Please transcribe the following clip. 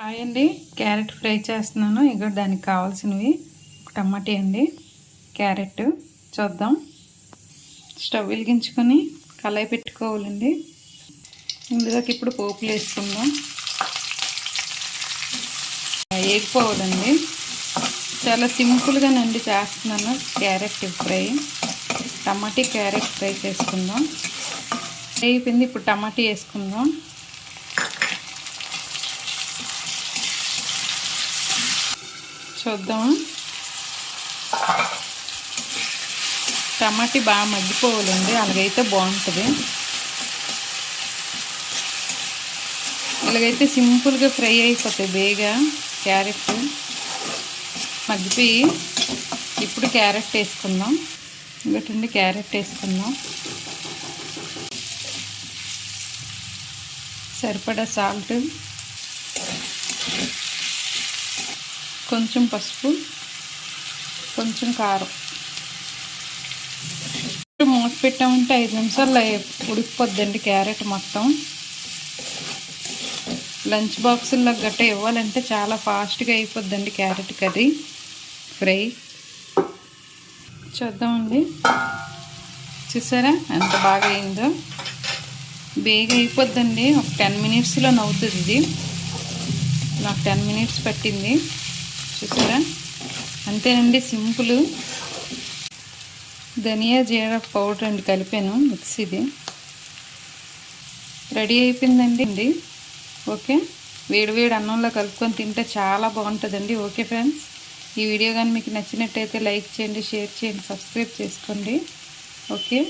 Hi అండి. Carrot fry చేస్తున్నాను. ఇక దానికి కావాల్సినవి. టమాటీ అండి. క్యారెట్ చూద్దాం. స్టవ్ వెలిగించుకొని కళాయి పెట్టుకోవాలండి. ఇందులోకి ఇప్పుడు పోపులు వేసుకుందాం. వేగిపోవాలండి. చాలా సింపుల్గానండి చేస్తున్నాను. Carrot fry. టమాటీ క్యారెట్ ఫ్రై చేసుకుందాం. అయిపోయింది. ఇప్పుడు టమాటీ వేసుకుందాం. చూద్దాం. టమాటీ బాగా మగ్గిపోవాలండి అలాగైతే బాగుంటుంది. ఇలాగైతే సింపుల్గా ఫ్రై అయిపోతాయి బేగా క్యారెట్ మగ్గిపోయి ఇప్పుడు క్యారెట్ వేసుకుందాం. ఇంకటండి క్యారెట్ వేసుకుందాం. సరిపడా సాల్ట్ కొంచెం పసుపు కొంచెం కారం. మూత పెట్టామంటే ఐదు నిమిషాల్లో ఉడికిపోద్దండి క్యారెట్ మొత్తం. లంచ్ బాక్సుల్లో గట్ట ఇవ్వాలంటే చాలా ఫాస్ట్గా అయిపోద్దండి క్యారెట్ కర్రీ ఫ్రై. చూద్దామండి. చూసారా? ఎంత బాగా అయిందో. బేగా అయిపోద్దండి. ఒక టెన్ మినిట్స్లో నవ్వుతుంది. ఇది నాకు టెన్ మినిట్స్ పట్టింది. చూసారా అంతేనండి సింపుల్. ధనియా జీర పౌడర్ అండి కలిపాను మిక్సీది. రెడీ అయిపోయిందండి. అండి ఓకే? వేడి వేడి అన్నంలో కలుపుకొని తింటే చాలా బాగుంటుందండి. Okay friends? ఈ వీడియో కానీ మీకు నచ్చినట్టయితే లైక్ చేయండి షేర్ చేయండి సబ్స్క్రైబ్ చేసుకోండి. ఓకే?